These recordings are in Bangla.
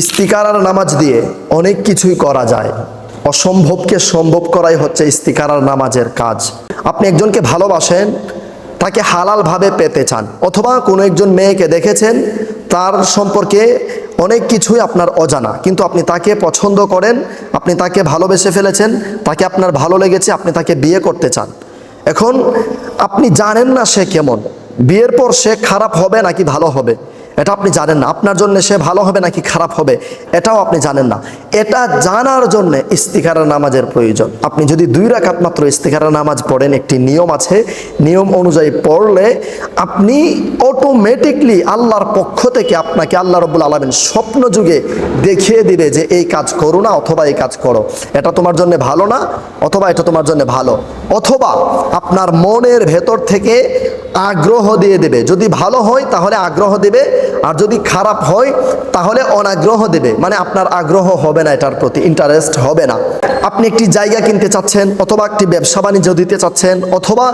ইস্তিকারার নামাজ দিয়ে অনেক কিছুই করা যায়। অসম্ভবকে সম্ভব করাই হচ্ছে ইস্তিকারার নামাজের কাজ। আপনি একজনকে ভালোবাসেন, তাকে হালালভাবে পেতে চান, অথবা কোনো একজন মেয়েকে দেখেছেন, তার সম্পর্কে অনেক কিছুই আপনার অজানা, কিন্তু আপনি তাকে পছন্দ করেন, আপনি তাকে ভালোবেসে ফেলেছেন, তাকে আপনার ভালো লেগেছে, আপনি তাকে বিয়ে করতে চান। এখন আপনি জানেন না সে কেমন, বিয়ের পর সে খারাপ হবে নাকি ভালো হবে। এটা আপনি জানেন না। আপনার জন্য সে ভালো হবে নাকি খারাপ হবে, এটাও আপনি জানেন না। এটা জানার জন্য ইস্তিকারা নামাজের প্রয়োজন। আপনি যদি দুই রাকাত মাত্র ইস্তিকারা নামাজ পড়েন, একটি নিয়ম আছে। নিয়ম অনুযায়ী পড়লে আপনি অটোমেটিকলি আল্লাহর পক্ষ থেকে আপনাকে আল্লাহ রব্বুল আলমিন স্বপ্ন যুগে দেখিয়ে দিবে যে এই কাজ করো না অথবা এই কাজ করো। এটা তোমার জন্য ভালো না, অথবা এটা তোমার জন্য ভালো। অথবা আপনার মনের ভেতর থেকে আগ্রহ দিয়ে দেবে। যদি ভালো হয় তাহলে আগ্রহ দেবে আর যদি খারাপ হয়, তাহলে অনাগ্রহ দেবে। মানে আপনার আগ্রহ হবে না এটার প্রতি ইন্টারেস্ট হবে না। আপনি একটি জায়গা কিনতে চাচ্ছেন, অথবা একটি ব্যবসা বাণিজ্য দিতে চাচ্ছেন, অথবা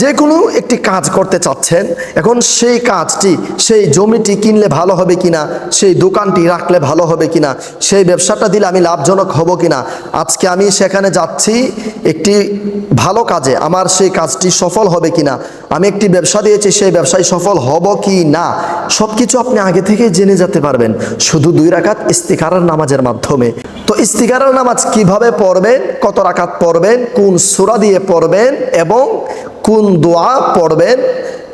যে কোনো একটি কাজ করতে চাচ্ছেন, এখন সেই কাজটি, সেই জমিটি কিনলে ভালো হবে কিনা, সেই দোকানটি রাখলে ভালো হবে কিনা, সেই ব্যবসাটা দিলে আমি লাভজনক হব কিনা, আজকে আমি সেখানে যাচ্ছি, একটি ভালো কাজে, আমার সেই কাজটি সফল হবে কিনা, আমি একটি ব্যবসা দিয়েছি, সেই ব্যবসায় সফল হব কি না সব কিছু আপনি আগে থেকে জেনে যেতে পারবেন, শুধু দুই রাকাত ইস্তিকারার নামাজের মাধ্যমে। তো ইস্তিকারার নামাজ কীভাবে পড়বেন, কত রাকাত পড়বেন, কোন সুরা দিয়ে পড়বেন এবং কোন দোয়া পড়বেন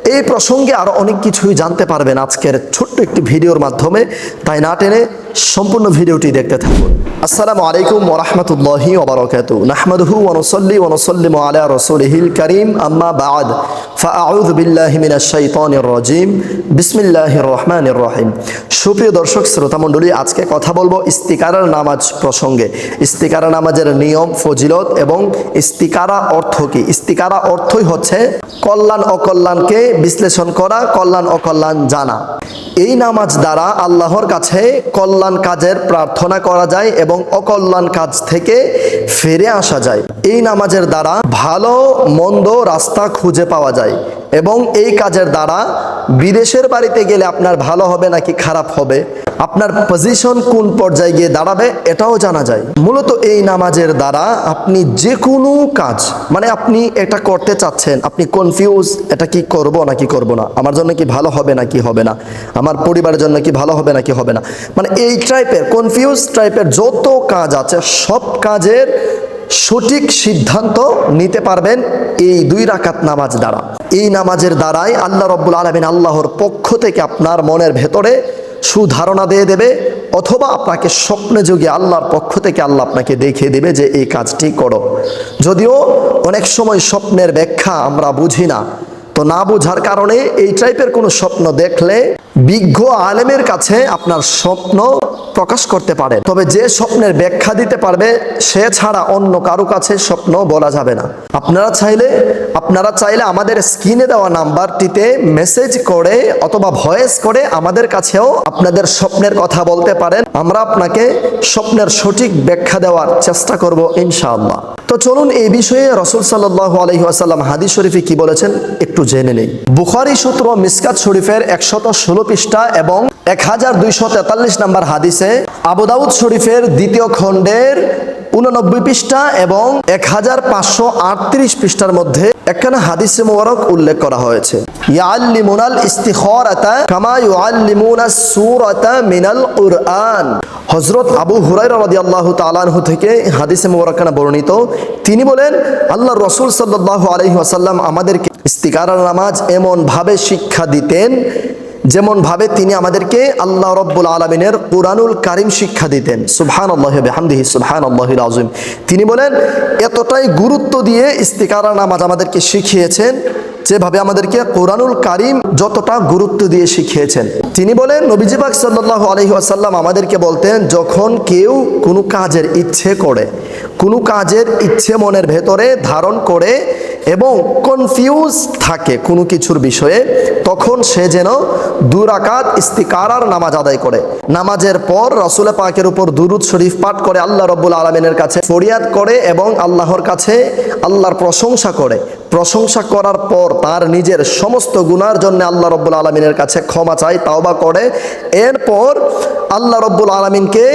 এই প্রসঙ্গে আরও অনেক কিছুই জানতে পারবেন আজকের ছোট্ট একটি ভিডিওর মাধ্যমে। তাই না টেনে সম্পূর্ণ ভিডিওটি দেখতে থাকুন। আসসালামু আলাইকুম ওরহমতুল্লাহি ওবরাকাত নাহমাদুহু ওনসল্লি ওনসল্লিম আলা রসুলহিল করিম। আম্মা বাদ। ফাআউয বিল্লাহি মিনাশ শাইতানির রাজিম। বিসমিল্লাহির রহমানির রহিম। সুপ্রিয় দর্শক, শ্রোতা মণ্ডলী, আজকে কথা বলব ইস্তিকারার নামাজ প্রসঙ্গে। ইস্তিকারা নামাজের নিয়ম, ফজিলত এবং ইস্তিকারা অর্থ কি? ইস্তিকারা অর্থই হচ্ছে কল্যাণ অকল্যাণকে বিশ্লেষণ করা কল্যাণ অকল্যাণ জানা। এই নামাজ দ্বারা আল্লাহর কাছে কল্যাণ কাজের প্রার্থনা করা যায় এবং অকল্যাণ কাজ থেকে ফিরে আসা যায়। এই নামাজের দ্বারা ভালো, মন্দ রাস্তা খুঁজে পাওয়া যায় এবং এই কাজের দ্বারা বিদেশের বাড়িতে গেলে আপনার ভালো হবে নাকি খারাপ হবে? আপনার পজিশন কোন পর্যায়ে গিয়ে দাঁড়াবে, এটাও জানা যায়। মূলত এই নামাজের দ্বারা আপনি যে কোনো কাজ মানে আপনি এটা করতে চাচ্ছেন, আপনি কনফিউজ এটা কি করব নাকি করব না? আমার জন্য কি ভালো হবে নাকি হবে না? আমার পরিবারের জন্য কি ভালো হবে নাকি হবে না? মানে এই টাইপের কনফিউজ টাইপের যত কাজ আছে, সব কাজের সঠিক সিদ্ধান্ত নিতে পারবেন এই দুই রাকাত নামাজ দ্বারা। এই নামাজের দ্বারাই আল্লাহ রব্বুল আলমিন আল্লাহর পক্ষ থেকে আপনার মনের ভেতরে সুধারণা দিয়ে দেবে, অথবা আপনাকে স্বপ্নে যোগে আল্লাহর পক্ষ থেকে আল্লাহ আপনাকে দেখিয়ে দেবে যে এই কাজটি করো। যদিও অনেক সময় স্বপ্নের ব্যাখ্যা আমরা বুঝি না তো না বোঝার কারণে এই টাইপের কোনো স্বপ্ন দেখলে বিজ্ঞ আলেমের কাছে আপনার স্বপ্ন প্রকাশ করতে পারে। তবে যে স্বপ্নের ব্যাখ্যা দিতে পারবে, সে ছাড়া অন্য কারও কাছে স্বপ্ন বলা যাবে না। আপনারা চাইলে আপনারা চাইলে আমাদের স্ক্রিনে দেওয়া নাম্বারটিতে মেসেজ করে অথবা ভয়েস করে আমাদের কাছেও আপনাদের স্বপ্নের কথা বলতে পারেন। আমরা আপনাকে স্বপ্নের সঠিক ব্যাখ্যা দেওয়ার চেষ্টা করব ইনশাআল্লাহ। তো চলুন এই বিষয়ে রসুল সাল্লাহ আলহি আসাল্লাম হাদিস শরীফে কি বলেছেন একটু জেনে নেই। বুখারি সূত্র, মিসকাত শরীফের একশত ষোলো পৃষ্ঠা এবং এক হাজার দুইশো তেতাল্লিশ নাম্বার হাদিসে আবুদাউদ শরীফের দ্বিতীয় খণ্ডের উননব্বই পৃষ্ঠা এবং এক হাজার পাঁচশো আটত্রিশ পৃষ্ঠার মধ্যে একখানা হাদিসে মোবারক উল্লেখ করা হয়েছে। ইয়াল্লিমুনাল ইস্তিখরাতা কামা ইউআল্লিমুনা সূরাতা মিনাল কুরআন। হযরত আবু হুরায়রা রাদিয়াল্লাহু তাআলা আনহু থেকে হাদিসে মোবারকানা বর্ণিত। তিনি বলেন আল্লাহ রসুল সাল্লাল্লাহু আলাইহি ওয়াসাল্লাম আমাদেরকে ইস্তিকারার নামাজ এমনভাবে শিক্ষা দিতেন যেমন ভাবে তিনি আমাদেরকে আল্লাহ রব্বুল আলমিনের কোরআনুল কারিম শিক্ষা দিতেন। সুবহান আল্লাহ হামদিহি সুবহান আল্লাহিল আজম তিনি বলেন, এতটাই গুরুত্ব দিয়ে ইস্তিকারা নামাজ আমাদেরকে শিখিয়েছেন যেভাবে আমাদেরকে কোরআনুল কারিম যতটা গুরুত্ব দিয়ে শিখিয়েছেন। তিনি বলেন নবীজিবাক সাল্লাহ আলহি আসাল্লাম আমাদেরকে বলতেন, যখন কেউ কোনো কাজের ইচ্ছে করে, কোনো কাজের ইচ্ছে মনের ভেতরে ধারণ করে এবং কনফিউজ থাকে কোনো কিছুর বিষয়ে, তখন সে যেন দুরাকাত ইস্তিকারার নামাজ আদায় করে। নামাজের পর রসুলে পাকের উপর দুরুদ শরীফ পাঠ করে, আল্লাহ রব্বুল আলমিনের কাছে ফরিয়াদ করে এবং আল্লাহর কাছে আল্লাহর প্রশংসা করে। প্রশংসা করার পর তার নিজের সমস্ত গুনার জন্য আল্লাহ রব্বুল আলমিনের কাছে ক্ষমা চায়, তাওবা করে। এরপর আল্লাহ রব্বুল আলমিনকে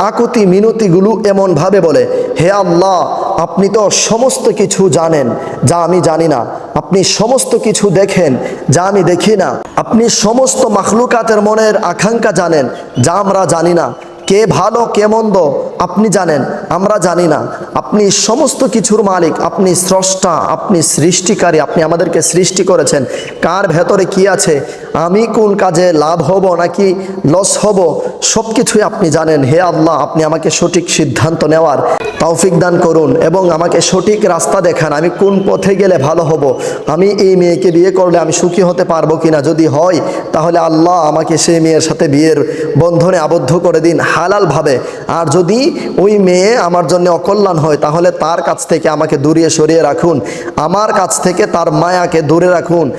আকুতি মিনতিগুলো এমনভাবে বলে, হে আল্লাহ, আপনি তো সমস্ত কিছু জানেন যা আমি জানি না। আপনি সমস্ত কিছু দেখেন যা আমি দেখি না। আপনি সমস্ত মাখলুকাতের মনের আকাঙ্ক্ষা জানেন যা আমরা জানি না। কে ভালো, কে মন্দ, আপনি জানেন, আমরা জানি না। আপনি সমস্ত কিছুর মালিক, আপনি স্রষ্টা, আপনি সৃষ্টিকারী, আপনি আমাদেরকে সৃষ্টি করেছেন। কার ভেতরে কি আছে? আমি কোন কাজে লাভ হব নাকি লস হব সব কিছুই আপনি জানেন। হে আল্লাহ, আপনি আমাকে সঠিক সিদ্ধান্ত নেওয়ার তৌফিক দান করুন এবং আমাকে সঠিক রাস্তা দেখান। আমি কোন পথে গেলে ভালো হব? আমি এই মেয়েকে বিয়ে করলে আমি সুখী হতে পারব কিনা? যদি হয়, তাহলে আল্লাহ আমাকে সেই মেয়ের সাথে বিয়ের বন্ধনে আবদ্ধ করে দিন হালালভাবে। আর যদি ওই মেয়ে আমার জন্য অকল্যাণ হয়, তাহলে তার কাছ থেকে আমাকে দূরিয়ে সরিয়ে রাখুন। আমার কাছ থেকে তার মায়াকে দূরে রাখুন।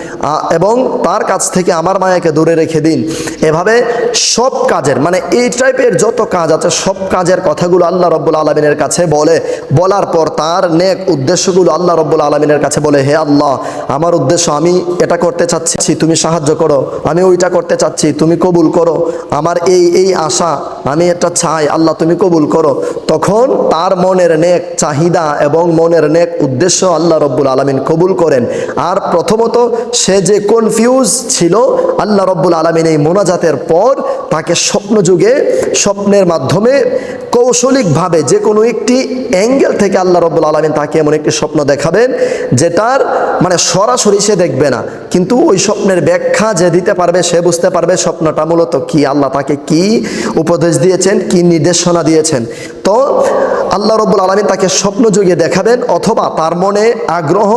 এবং তার কাছ থেকে আমার মায়াকে দূরে রেখে দিন। এভাবে সব কাজের মানে এই টাইপের যত কাজ আছে, সব কাজের কথাগুলো আল্লাহ রব্বুল আলমিনের কাছে বলে। বলার পর তার নেক উদ্দেশ্যগুলো আল্লাহ রব্বুল আলমিনের কাছে বলে, হে আল্লাহ, আমার উদ্দেশ্য আমি এটা করতে চাচ্ছি, তুমি সাহায্য করো। আমি ওইটা করতে চাচ্ছি, তুমি কবুল করো। আমার এই এই আশা আমি এটা চাই, আল্লাহ তুমি কবুল করো। তখন তার মনের নেক চাহিদা এবং মনের নেক উদ্দেশ্য আল্লাহ রব্বুল আলমিন কবুল করেন। আর প্রথমত সে যে কনফিউজ ছিল আল্লাহ রব্বুল আলমিন এই মোনাজাতের পর তাকে স্বপ্ন যুগে স্বপ্নের মাধ্যমে কৌশলিকভাবে যে কোনো একটি অ্যাঙ্গেল থেকে আল্লাহ রব্বুল আলমিন তাকে এমন একটি স্বপ্ন দেখাবেন যেটার মানে সরাসরি সে দেখবে না। কিন্তু ওই স্বপ্নের ব্যাখ্যা যে দিতে পারবে, সে বুঝতে পারবে স্বপ্নটা মূলত কি। আল্লাহ তাকে কি উপদেশ দিয়েছেন, কি নির্দেশনা দিয়েছেন। তো আল্লাহ রব্বুল আলমিন তাকে স্বপ্ন যুগে দেখাবেন অথবা তার মনে আগ্রহ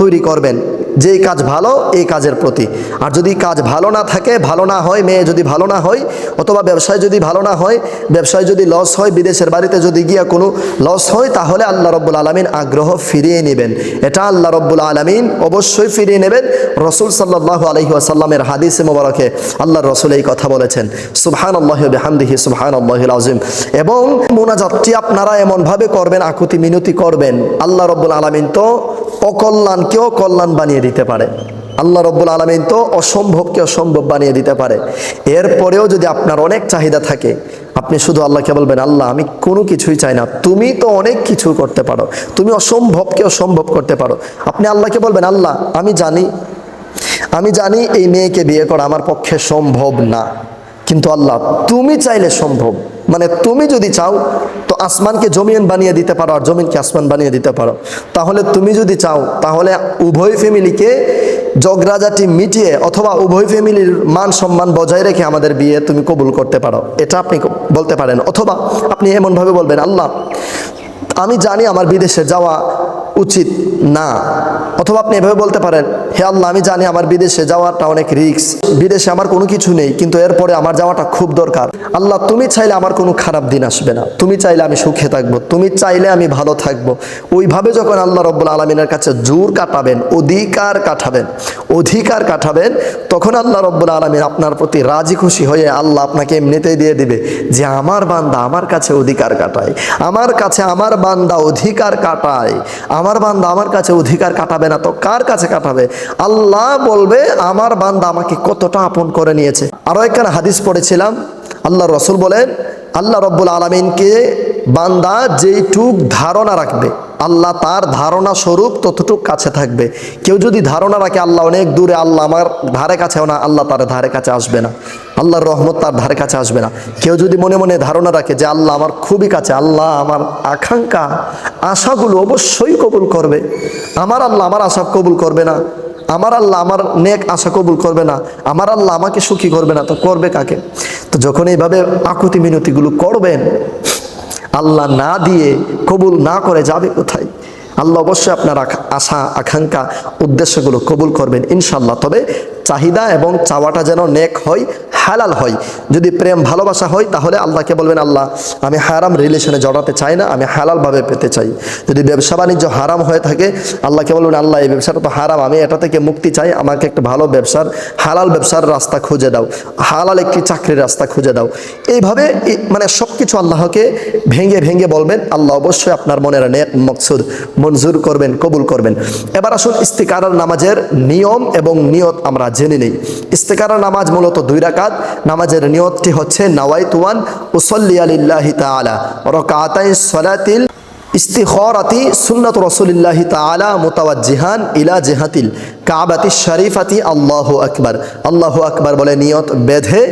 তৈরি করবেন। যে কাজ ভালো, এই কাজের প্রতি। আর যদি কাজ ভালো না থাকে, ভালো না হয়, মেয়ে যদি ভালো না হয়, অথবা ব্যবসায় যদি ভালো না হয়, ব্যবসায় যদি লস হয়, বিদেশের বাড়িতে যদি গিয়া কোনো লস হয়, তাহলে আল্লাহ রব্বুল আলমিন আগ্রহ ফিরিয়ে নেবেন। এটা আল্লাহ রব্বুল আলমিন অবশ্যই ফিরিয়ে নেবেন। রসুল সাল্লাহ আলহি আসাল্লামের হাদিসে মোবারকে আল্লাহ রসুল এই কথা বলেছেন সুবহান আল্লাহ বেহামদিহি সুবহান আল্লাহ আজিম এবং মোনাজাতটি আপনারা এমনভাবে করবেন আকুতি মিনতি করবেন। আল্লাহ রব্বুল আলমিন তো অকল্যাণকেও কল্যাণ বানিয়ে দিতে পারে। আল্লাহ রব্বুল আলমিন তো অসম্ভবকে অসম্ভব বানিয়ে দিতে পারে। এরপরেও যদি আপনার অনেক চাহিদা থাকে, আপনি শুধু আল্লাহকে বলবেন, আল্লাহ, আমি কোনো কিছুই চাই না। তুমি তো অনেক কিছু করতে পারো। তুমি অসম্ভবকে অসম্ভব করতে পারো। আপনি আল্লাহকে বলবেন, আল্লাহ, আমি জানি আমি জানি এই মেয়েকে বিয়ে করা আমার পক্ষে সম্ভব না। কিন্তু আল্লাহ, তুমি চাইলে সম্ভব। মানে তুমি যদি চাও, তো আসমানকে জমিন বানিয়ে দিতে পারো আর জমিনকে আসমান বানিয়ে দিতে পারো। তাহলে তুমি যদি চাও, তাহলে উভয় ফ্যামিলিকে জগরাজাটি মিটিয়ে অথবা উভয় ফ্যামিলির মান সম্মান বজায় রেখে আমাদের বিয়ে তুমি কবুল করতে পারো। এটা আপনি বলতে পারেন। অথবা আপনি এমনভাবে বলবেন, আল্লাহ, আমি জানি আমার বিদেশে যাওয়া উচিত। না। অথবা আপনি এভাবে বলতে পারেন, হে আল্লাহ, আমি জানি আমার বিদেশে যাওয়াটা অনেক রিস্ক। বিদেশে আমার কোনো কিছু নেই, কিন্তু এরপরে আমার যাওয়াটা খুব দরকার। আল্লাহ, তুমি চাইলে আমার কোনো খারাপ দিন আসবে না। তুমি চাইলে আমি সুখে থাকব। তুমি চাইলে আমি ভালো থাকব। ওইভাবে যখন আল্লাহ রব্বুল আলমিনের কাছে জোর কাটাবেন, অধিকার কাটাবেন অধিকার কাটাবেন, তখন আল্লাহ রব্বুল আলমিন আপনার প্রতি রাজি খুশি হয়ে আল্লাহ আপনাকে এমনিতেই দিয়ে দিবে যে, আমার বান্দা আমার কাছে অধিকার কাটায়। আমার কাছে আমার বান্দা অধিকার কাটায়। আমার বান্দা আমার কাছে অধিকার কাটাবে না তো কার কাছে কাটাবে? আল্লাহ বলবে, আমার বান্দা আমাকে কতটা আপন করে নিয়েছে। আরও একখানা হাদিস পড়েছিলাম, আল্লাহ রসুল বলেন, আল্লাহ রব্বুল আলমিনকে বান্দা যেইটুক ধারণা রাখবে, আল্লাহ তার ধারণা স্বরূপ ততটুক কাছে থাকবে। কেউ যদি ধারণা রাখে, আল্লাহ অনেক দূরে, আল্লাহ আমার ধারে কাছেও না, আল্লাহ তার ধারে কাছে আসবে না। আল্লাহর রহমত তার ধারে কাছে আসবে না। কেউ যদি মনে মনে ধারণা রাখে যে আল্লাহ আমার খুবই কাছে, আল্লাহ আমার আকাঙ্ক্ষা, আশাগুলো অবশ্যই কবুল করবে। আমার আল্লাহ আমার আশা কবুল করবে না। আমার আল্লাহ আমার নেক আশা কবুল করবে না। আমার আল্লাহ আমাকে সুখী করবে না। তো করবে কাকে? তো যখন এইভাবে আকুতি মিনতিগুলো করবেন, আল্লাহ না দিয়ে কবুল না করে যাবে কোথায়? আল্লাহ অবশ্যই আপনার আশা, আকাঙ্ক্ষা, উদ্দেশ্যগুলো কবুল করবেন ইনশাল্লাহ তবে চাহিদা এবং চাওয়াটা যেন নেক হয়, হালাল হয়। যদি প্রেম ভালোবাসা হয়, তাহলে আল্লাহকে বলবেন, আল্লাহ, আমি হারাম রিলেশনে জড়াতে চাই না, আমি হালালভাবে পেতে চাই। যদি ব্যবসা বাণিজ্য হারাম হয়ে থাকে, আল্লাহকে বলবেন, আল্লাহ, এই ব্যবসাটা তো হারাম, আমি এটা থেকে মুক্তি চাই, আমাকে একটা ভালো ব্যবসার, হালাল ব্যবসার রাস্তা খুঁজে দাও, হালাল একটি চাকরির রাস্তা খুঁজে দাও। এইভাবে মানে সব কিছু আল্লাহকে ভেঙে ভেঙে বলবেন, আল্লাহ অবশ্যই আপনার মনের নেক মকসুদ মঞ্জুর করবেন, কবুল করবেন। এবার আসুন ইস্তিকারার নামাজের নিয়ম এবং নিয়ত আমরা জেনে নেই। ইস্তিকারার নামাজ মূলত দুই রাকাত, নামাজের নিয়তটি হচ্ছে নাওয়াইতুয়ান উসল্লি আলিল্লাহি তাআলা রকাতাই সলাতিল ইস্তিখরাতি সুন্নাত রসুলিল্লাহি তাআলা মুতাওয়াজ্জিহান ইলা জিহাতিল কাবাতি শরীফাতি। আল্লাহু আকবার। আল্লাহ আকবার বলে নিয়ত বেঁধে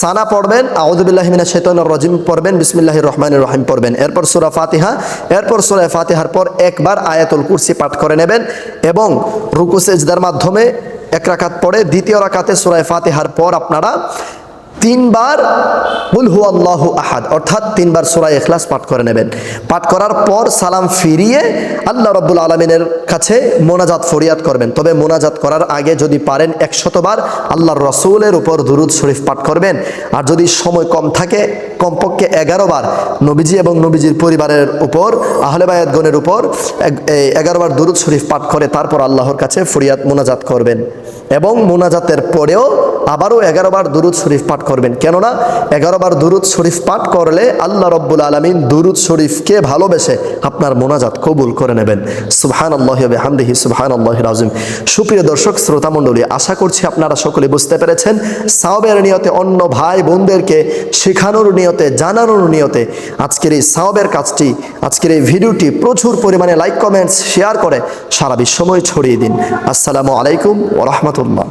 সানা পড়বেন আউদুবিল্লাহ মিনা শেতনুর রজিম পড়বেন, বিসমিল্লাহির রহমান রহিম পড়বেন। এরপর সূরা ফাতিহা, এরপর সূরা ফাতিহার পর একবার আয়াতুল কুরসি পাঠ করে নেবেন এবং রুকু, সেজদার মাধ্যমে এক রাকাত পরে দ্বিতীয় রাকাতে সুরায় ফাতেহার পর আপনারা তিনবার বুল হু আল্লাহ আহাদ, অর্থাৎ তিনবার সুরাই এখলাস পাঠ করে নেবেন। পাঠ করার পর সালাম ফিরিয়ে আল্লাহ রব্বুল আলমিনের কাছে মোনাজাত ফরিয়াদ করবেন। তবে মোনাজাত করার আগে যদি পারেন একশতবার আল্লাহর রসুলের উপর দুরুদ শরীফ পাঠ করবেন। আর যদি সময় কম থাকে, কমপক্ষে এগারো বার নবীজি এবং নবীজির পরিবারের উপর, আহলে বায়াতগণের উপর এগারো বার দুরুদ শরীফ পাঠ করে তারপর আল্লাহর কাছে ফরিয়াদ মোনাজাত করবেন। এবং মোনাজাতের পরেও আবারও এগারো বার দুরুদ শরীফ পাঠ করবেন। কেননা এগারো বার দুরুদ শরীফ পাঠ করলে আল্লাহ রব্বুল আলমিন দুরুদ শরীফকে ভালোবেসে আপনার মোনাজাত কবুল করে নেবেন। সুবহান আল্লাহ হামদিহি সুবহান আল্লাহ রাজিম সুপ্রিয় দর্শক শ্রোতা মণ্ডলী আশা করছি আপনারা সকলে বুঝতে পেরেছেন সাওবের নিয়তে অন্য ভাই বোনদেরকে শেখানোর নিয়তে, জানানোর নিয়তে আজকের এই সাওবের কাজটি, আজকের এই ভিডিওটি প্রচুর পরিমাণে লাইক কমেন্টস শেয়ার করে সারা বিশ্বময় ছড়িয়ে দিন। আসসালামু আলাইকুম ওরহমতুল্লাহ